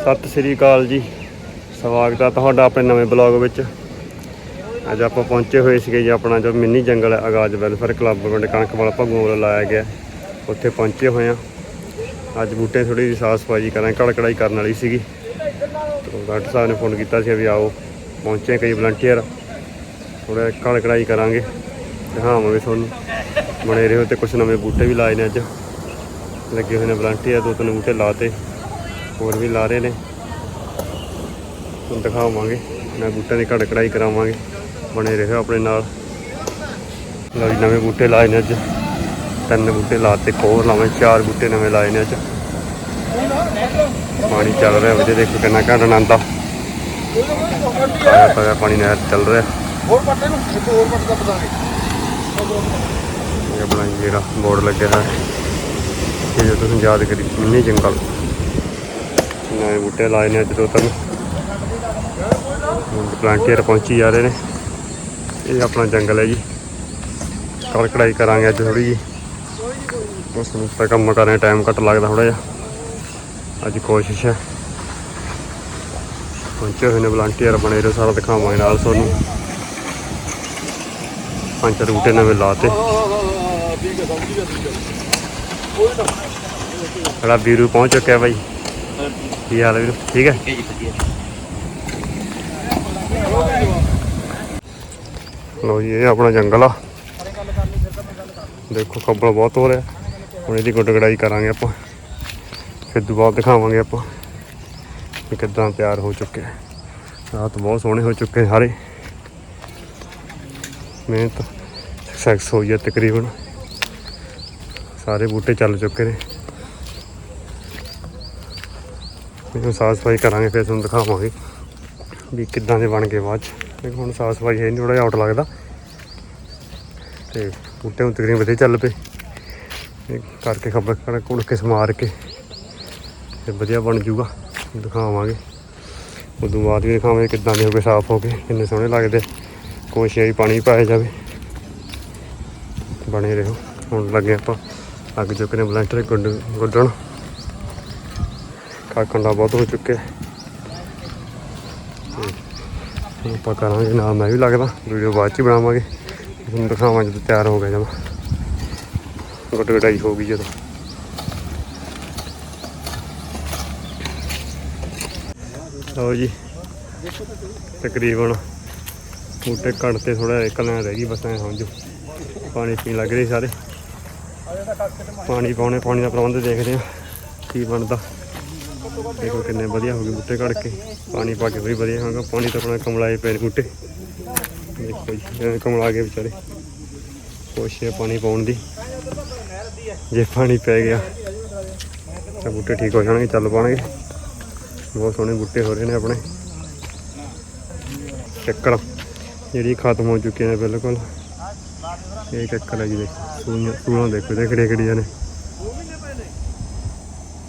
ਸਤਿ ਸ੍ਰੀ ਅਕਾਲ ਜੀ। ਸਵਾਗਤ ਹੈ ਤੁਹਾਡਾ ਆਪਣੇ ਨਵੇਂ ਬਲੌਗ ਵਿੱਚ। ਅੱਜ ਆਪਾਂ ਪਹੁੰਚੇ ਹੋਏ ਸੀਗੇ ਜੀ ਆਪਣਾ ਜੋ ਮਿੰਨੀ ਜੰਗਲ ਹੈ ਆਗਾਜ਼ ਵੈਲਫੇਅਰ ਕਲੱਬ ਪਿੰਡ ਕਣਕਵਾਲ ਭਗੂ ਵੱਲੋਂ ਲਾਇਆ ਗਿਆ। ਉੱਥੇ ਪਹੁੰਚੇ ਹੋਏ ਆ। ਅੱਜ ਬੂਟੇ ਥੋੜੀ ਜਿਹੀ ਸਾਫ਼ ਸਫ਼ਾਈ ਕਰਾਂ ਕੜ ਕੜਾਈ ਕਰਨ ਵਾਲੀ ਸੀਗੀ। ਤੇ ਡਾਕਟਰ ਸਾਹਿਬ ਨੇ ਫੋਨ ਕੀਤਾ ਸੀ ਵੀ ਆਓ, ਪਹੁੰਚੇ ਕਈ ਵਲੰਟੀਅਰ ਥੋੜਾ ਕੜ ਕੜਾਈ ਕਰਾਂਗੇ, ਦਿਖਾਵਾਂਗੇ ਤੁਹਾਨੂੰ। ਬਣੇ ਰਹੋ ਤੇ ਕੁਝ ਨਵੇਂ ਬੂਟੇ ਵੀ ਲਾਏ ਨੇ ਅੱਜ। ਲੱਗੇ ਹੋਏ ਨੇ ਵਲੰਟੀਅਰ ਦੋ ਤਿੰਨ ਬੂਟੇ ਲਾਤੇ ਹੋਰ ਵੀ ਲਾ ਰਹੇ ਨੇ। ਤੁਹਾਨੂੰ ਦਿਖਾਵਾਂਗੇ। ਮੈਂ ਬੂਟਿਆਂ ਦੀ ਘੜ ਕੜਾਈ ਕਰਾਵਾਂਗੇ। ਬਣੇ ਰਹੋ ਆਪਣੇ ਨਾਲ। ਲਓ ਜੀ ਨਵੇਂ ਬੂਟੇ ਲਾਏ ਨੇ ਅੱਜ। ਤਿੰਨ ਬੂਟੇ ਲਾਤੇ ਹੋਰ ਲਾਵੇਂ ਚਾਰ ਬੂਟੇ ਨਵੇਂ ਲਾਏ ਨੇ ਅੱਜ। ਪਾਣੀ ਚੱਲ ਰਿਹਾ ਵਜੇ ਦੇਖੋ ਕਿੰਨਾ ਘੜਨ ਆਂਦਾ ਤਾਜ਼ਾ ਤਾਜ਼ਾ ਪਾਣੀ ਨਹਿਰ ਚੱਲ ਰਿਹਾ। ਹੋਰ ਪੱਟੇ ਨੂੰ ਇੱਕ ਹੋਰ ਪੱਟ ਦਾ ਇਹ ਆਪਣਾ ਜਿਹੜਾ ਬੋਰਡ ਲੱਗਿਆ ਹੈ ਇਹ ਜੋ ਤੁਸੀਂ ਯਾਦ ਕਰੀ ਮਿੰਨੀ ਜੰਗਲ। ਨਵੇਂ ਬੂਟੇ ਲਾਏ ਨੇ ਅੱਜ ਦੋ ਤਿੰਨ। ਹੁਣ ਪਲਾਂਟੀਅਰ ਪਹੁੰਚੀ ਜਾ ਰਹੇ ਨੇ। ਇਹ ਆਪਣਾ ਜੰਗਲ ਹੈ ਜੀ। ਕੜ ਕੜਾਈ ਕਰਾਂਗੇ ਅੱਜ ਥੋੜੀ ਜੀ ਉਸ ਨੂੰ ਤਾਂ ਕੰਮ ਕਰਨੇ ਟਾਈਮ ਘੱਟ ਲੱਗਦਾ ਥੋੜਾ ਜਿਹਾ। ਅੱਜ ਕੋਸ਼ਿਸ਼ ਹੈ। ਪਹੁੰਚੇ ਹੋਏ ਨੇ ਵਲੰਟੀਅਰ ਬਣੇ ਰਹੋ ਸਾਰਾ ਦਿਖਾਵਾਂਗੇ ਨਾਲ ਤੁਹਾਨੂੰ। ਪੰਜ ਚਾਰ ਬੂਟੇ ਨਵੇਂ ਲਾਤੇ। ਠੀਕ ਹੈ ਸਮਝ ਗਿਆ ਠੀਕ ਹੈ। ਕੋਈ ਨਾ। ਸਾਡਾ ਵੀਰੂ ਪਹੁੰਚ ਚੁੱਕਿਆ ਬਾਈ। ਕੀ ਹਾਲ ਹੈ ਵੀਰੂ? ਠੀਕ ਹੈ? ਜੀ ਵਧੀਆ। ਲਓ ਜੀ ਇਹ ਆਪਣਾ ਜੰਗਲ ਆ। ਦੇਖੋ ਖੱਬਲ ਬਹੁਤ ਹੋ ਰਿਹਾ। ਹੁਣ ਇਹਦੀ ਗੁੱਡ ਗੜਾਈ ਕਰਾਂਗੇ ਆਪਾਂ। ਫਿਰ ਦੁਬਾਰਾ ਦਿਖਾਵਾਂਗੇ ਆਪਾਂ ਕਿ ਕਿੱਦਾਂ ਤਿਆਰ ਹੋ ਚੁੱਕੇ। ਰਾਤ ਬਹੁਤ ਸੋਹਣੇ ਹੋ ਚੁੱਕੇ ਸਾਰੇ। ਮਿਹਨਤ ਸਕਸੈਸ ਹੋਈ ਹੈ ਤਕਰੀਬਨ। ਸਾਰੇ ਬੂਟੇ ਚੱਲ ਚੁੱਕੇ ਨੇ। ਇਹਨੂੰ ਸਾਫ਼ ਸਫ਼ਾਈ ਕਰਾਂਗੇ, ਫਿਰ ਤੁਹਾਨੂੰ ਦਿਖਾਵਾਂਗੇ ਵੀ ਕਿੱਦਾਂ ਦੇ ਬਣ ਗਏ ਬਾਅਦ ਚ। ਦੇਖੋ ਹੁਣ ਸਾਫ਼ ਸਫ਼ਾਈ ਹੈ ਨਹੀਂ ਥੋੜਾ ਜਿਹਾ ਆਊਟ ਲੱਗਦਾ। ਤੇ ਬੂਟੇ ਹੁਣ ਤਕਰੀਬਨ ਵਧੀਆ ਚੱਲ ਪਏ। ਕਰਕੇ ਖੱਬਰ ਕਣ ਕੁੜ ਕੇ ਸਮਾਰ ਕੇ ਤੇ ਵਧੀਆ ਬਣ ਜੂਗਾ ਦਿਖਾਵਾਂਗੇ। ਉਦੋਂ ਬਾਅਦ ਵੀ ਦਿਖਾਵਾਂਗੇ ਕਿੱਦਾਂ ਦੇ ਹੋ ਗਏ, ਸਾਫ਼ ਹੋ ਗਏ, ਕਿੰਨੇ ਸੋਹਣੇ ਲੱਗਦੇ। ਕੋਸ਼ਿਸ਼ ਹੈ ਪਾਣੀ ਪਾਇਆ ਜਾਵੇ। ਬਣੇ ਰਹੋ। ਹੁਣ ਲੱਗੇ ਆਪਾਂ ਅੱਗ ਚੁੱਕਣੇ ਬਲੰਟਰ ਗੁੱਡ ਗੁੱਡਣ। ਕਾਕੰਡਾ ਬਹੁਤ ਹੋ ਚੁੱਕੇ ਹੁਣ ਆਪਾਂ ਕਰਾਂਗੇ ਨਾਲ, ਮੈਂ ਵੀ ਲੱਗਦਾ, ਵੀਡੀਓ ਬਾਅਦ ਚ ਬਣਾਵਾਂਗੇ। ਤੁਹਾਨੂੰ ਦਿਖਾਵਾਂ ਜਦੋਂ ਤਿਆਰ ਹੋ ਗਿਆ ਜਮਾ। ਗੁੱਡ ਗੁਟਾਈ ਹੋ ਗਈ ਜਦੋਂ। ਲਓ ਜੀ, ਤਕਰੀਬਨ ਬੂਟੇ ਕੱਟ ਤੇ ਥੋੜਾ ਇੱਕ ਲੈਣ ਰਹਿ ਗਈ, ਬਸ ਐ ਸਮਝੋ। ਪਾਣੀ ਪੀਣ ਲੱਗ ਰਹੇ ਸਾਰੇ। ਪਾਣੀ ਪਾਉਣੇ, ਪਾਣੀ ਦਾ ਪ੍ਰਬੰਧ ਦੇਖਦੇ ਆ ਕੀ ਬਣਦਾ। ਦੇਖੋ ਕਿੰਨੇ ਵਧੀਆ ਹੋ ਗਏ ਬੂਟੇ ਕੱਢ ਕੇ। ਪਾਣੀ ਪਾ ਕੇ ਵੀ ਵਧੀਆ ਹੋਗਾ ਪਾਣੀ ਤਾਂ ਆਪਣਾ ਕਮਲਾਏ ਪਏ ਨੇ ਬੂਟੇ। ਦੇਖੋ ਜੀ ਕਮਲਾ ਗਏ ਵਿਚਾਰੇ। ਕੋਸ਼ਿਸ਼ ਹੈ ਪਾਣੀ ਪਾਉਣ ਦੀ। ਜੇ ਪਾਣੀ ਪੈ ਗਿਆ, ਤਾਂ ਬੂਟੇ ਠੀਕ ਹੋ ਜਾਣਗੇ, ਚੱਲ ਪਾਣਗੇ ਬਹੁਤ ਸੋਹਣੇ ਬੂਟੇ ਹੋ ਰਹੇ ਨੇ ਆਪਣੇ। ਚੱਕਰ ਜਿਹੜੀ ਖਤਮ ਹੋ ਚੁੱਕੇ ਨੇ ਬਿਲਕੁਲ। ਇਹ ਚੱਕਰ ਹੈ ਜੀ ਦੇਖੋ, ਸੂਈਆਂ ਸੂਲਾਂ ਦੇਖੋ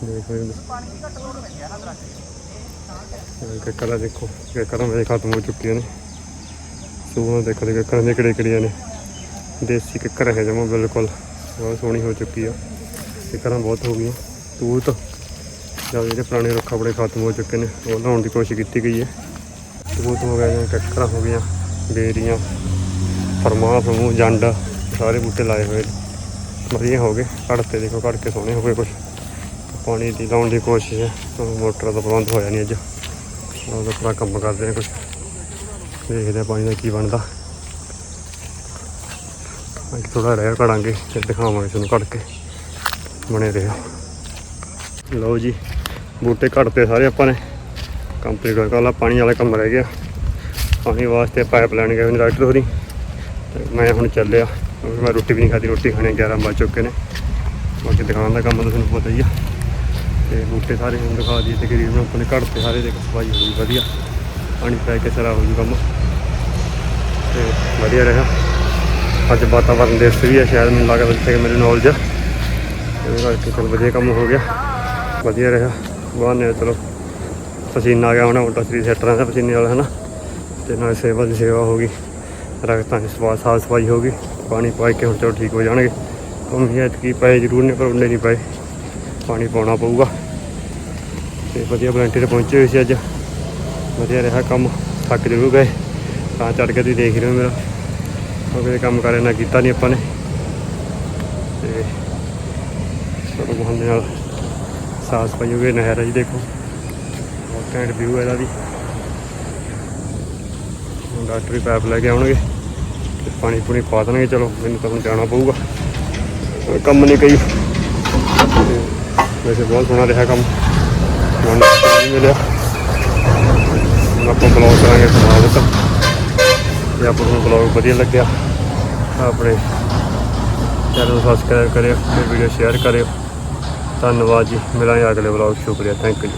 ਦੇ ਕਿਹੜੇ ਕਿਹੜੀਆਂ ਨੇ ਦੇਖੋ, ਇਹ ਕੱਕੜਾ ਦੇਖੋ ਕੱਕੜਾ ਮੇਰੇ ਖਤਮ ਹੋ ਚੁੱਕੀਆਂ ਨੇ। ਸੂਹਾਂ ਦੇਖੋ ਦੇ ਕੱਕੜਾਂ ਦੇ ਕਿਹੜੇ ਕਿਹੜੀਆਂ ਨੇ। ਦੇਸੀ ਕੱਕੜ ਹੈ ਜਮਾ ਬਿਲਕੁਲ, ਬਹੁਤ ਸੋਹਣੀ ਹੋ ਚੁੱਕੀ ਆ। ਕਿੱਕਰਾਂ ਬਹੁਤ ਹੋ ਗਈਆਂ। ਤੂਤ, ਜਾਂ ਜਿਹੜੇ ਪੁਰਾਣੇ ਰੁੱਖ ਬੜੇ ਖਤਮ ਹੋ ਚੁੱਕੇ ਨੇ, ਉਹ ਲਾਉਣ ਦੀ ਕੋਸ਼ਿਸ਼ ਕੀਤੀ ਗਈ ਹੈ। ਤੂਤ ਹੋ ਗਿਆ ਜਾਂ ਕੱਕੜਾਂ ਹੋ ਗਈਆਂ, ਬੇਰੀਆਂ, ਫਰਮਾ ਫਰਮੂ ਜੰਡ, ਸਾਰੇ ਬੂਟੇ ਲਾਏ ਹੋਏ ਨੇ। ਵਧੀਆ ਹੋ ਗਏ, ਘੜ ਘੜਤੇ ਦੇਖੋ, ਘੜ ਕੇ ਸੋਹਣੇ ਹੋ ਗਏ ਕੁਛ। ਪਾਣੀ ਦੀ ਲਾਉਣ ਦੀ ਕੋਸ਼ਿਸ਼ ਹੈ। ਤਾਂ ਮੋਟਰ ਦਾ ਪ੍ਰਬੰਧ ਹੋਇਆ ਨਹੀਂ ਅੱਜ। ਉਹਦਾ ਪੂਰਾ ਕੰਮ ਕਰਦੇ ਨੇ ਕੁਝ ਦੇਖਦੇ ਹਾਂ ਪਾਣੀ ਦਾ ਕੀ ਬਣਦਾ। ਅੱਜ ਥੋੜਾ ਰਹਿ ਕਰਾਂਗੇ ਫਿਰ ਦਿਖਾਵਾਂਗੇ ਤੁਹਾਨੂੰ ਕੱਢ ਕੇ। ਬਣੇ ਰਹੋ। ਲਓ ਜੀ, ਬੂਟੇ ਕੱਢਤੇ ਸਾਰੇ ਆਪਾਂ ਨੇ। ਕੰਪਲੀਟ ਹੋ ਗਿਆ ਪਾਣੀ ਵਾਲਾ ਕੰਮ ਰਹਿ ਗਿਆ। ਪਾਣੀ ਵਾਸਤੇ ਪਾਈਪ ਲੈਣ ਗਏ ਨੇ ਡਾਕਟਰ ਹੋਰੀ। ਮੈਂ ਹੁਣ ਚੱਲਿਆ। ਮੈਂ ਰੋਟੀ ਵੀ ਨਹੀਂ ਖਾਦੀ ਰੋਟੀ ਖਾਣੇ 11 ਵੱਜ ਚੁੱਕੇ ਨੇ। ਬਾਕੀ ਦੁਕਾਨ ਦਾ ਕੰਮ ਤਾਂ ਤੁਹਾਨੂੰ ਪਤਾ ਹੀ ਆ। ਤੇ ਬੂਟੇ ਸਾਰੇ ਹੁਣ ਦਿਖਾ ਦਈਏ ਤਕਰੀਬਨ ਆਪਣੇ ਘੜ ਤੇ ਸਾਰੇ ਦੇ ਸਫ਼ਾਈ ਹੋ ਗਈ, ਵਧੀਆ। ਪਾਣੀ ਪੈ ਕੇ ਸਾਰਾ ਹੋ ਜੂ ਕੰਮ। ਤੇ ਵਧੀਆ ਰਿਹਾ। ਅੱਜ ਵਾਤਾਵਰਨ ਦੇ ਵੀ ਆ, ਸ਼ਾਇਦ ਮੈਨੂੰ ਲੱਗਦਾ ਜਿੱਥੇ ਕਿ ਮੇਰੇ ਨੌਲੇਜ ਆ। ਇਹਦੇ ਕਰਕੇ ਚਲ ਵਧੀਆ ਕੰਮ ਹੋ ਗਿਆ। ਵਧੀਆ ਰਿਹਾ। ਬਹਾਨੇ ਚਲੋ, ਪਸੀਨਾ ਆ ਗਿਆ ਹੁਣ, ਉਲਟਾ ਸਰੀਰ ਸੈੱਟ ਰਹਿੰਦਾ ਪਸੀਨੇ ਵਾਲਾ, ਹਨਾ। ਤੇ ਨਾਲ ਸੇਵਾ ਦੀ ਸੇਵਾ ਹੋ ਗਈ। ਰਖਤਾਂ ਦੀ ਸਫਾ ਸਾਫ਼ ਸਫ਼ਾਈ ਹੋ ਗਈ। ਪਾਣੀ ਪਾਈ ਕੇ ਹੁਣ ਚਲੋ ਠੀਕ ਹੋ ਜਾਣਗੇ। ਉਮੀਦ ਕੀ ਪਏ ਜ਼ਰੂਰ ਨੇ, ਪਰ ਉਹਨੇ ਨਹੀਂ ਪਏ। ਪਾਣੀ ਪਾਉਣਾ ਪਊਗਾ। ਤੇ ਵਧੀਆ ਵਲੰਟੀਅਰ ਪਹੁੰਚੇ ਹੋਏ ਸੀ ਅੱਜ। ਵਧੀਆ ਰਿਹਾ ਕੰਮ, ਥੱਕ ਜ਼ਰੂਰ ਗਏ। ਤਾਂ ਚੜ ਕੇ ਤੁਸੀਂ ਦੇਖ ਰਹੇ ਹੋ ਮੇਰਾ। ਕਿਉਂਕਿ ਇਹ ਕੰਮ ਕਰੇ ਨਾ ਕੀਤਾ ਨਹੀਂ ਆਪਾਂ ਨੇ। ਤੇ ਚਲੋ ਬਹਾਨੇ ਦੇ ਨਾਲ ਸਾਫ਼ ਸਫ਼ਾਈ ਹੋ ਗਈ, ਨਹਿਰ ਹੈ ਜੀ ਦੇਖੋ। ਬਹੁਤ ਘੈਂਟ ਵਿਊ ਹੈ ਇਹਦਾ ਵੀ। ਹੁਣ ਡਾਕਟਰ ਵੀ ਪੈਪ ਲੈ ਕੇ ਆਉਣਗੇ। ਤੇ ਪਾਣੀ ਪੂਣੀ ਪਾ ਦੇਣਗੇ, ਚਲੋ, ਮੈਨੂੰ ਤਾਂ ਹੁਣ ਜਾਣਾ ਪਊਗਾ। ਕੰਮ ਨਹੀਂ ਕਈ। ਤੇ ਵੈਸੇ ਬਹੁਤ ਸੋਹਣਾ ਰਿਹਾ ਕੰਮ। ਹੁਣ ਮਿਲਿਆ। ਹੁਣ ਆਪਾਂ ਬਲੌਗ ਕਰਾਂਗੇ ਸਮਾਪਤ ਜੇ ਆਪਾਂ ਨੂੰ ਬਲੌਗ ਵਧੀਆ ਲੱਗਿਆ। ਆਪਣੇ ਚੈਨਲ ਸਬਸਕ੍ਰਾਈਬ ਕਰਿਓ ਤੇ ਵੀਡੀਓ ਸ਼ੇਅਰ ਕਰਿਓ। ਧੰਨਵਾਦ ਜੀ। ਮਿਲਾਂਗੇ ਅਗਲੇ ਬਲੌਗ ਸ਼ੁਕਰੀਆ। Thank you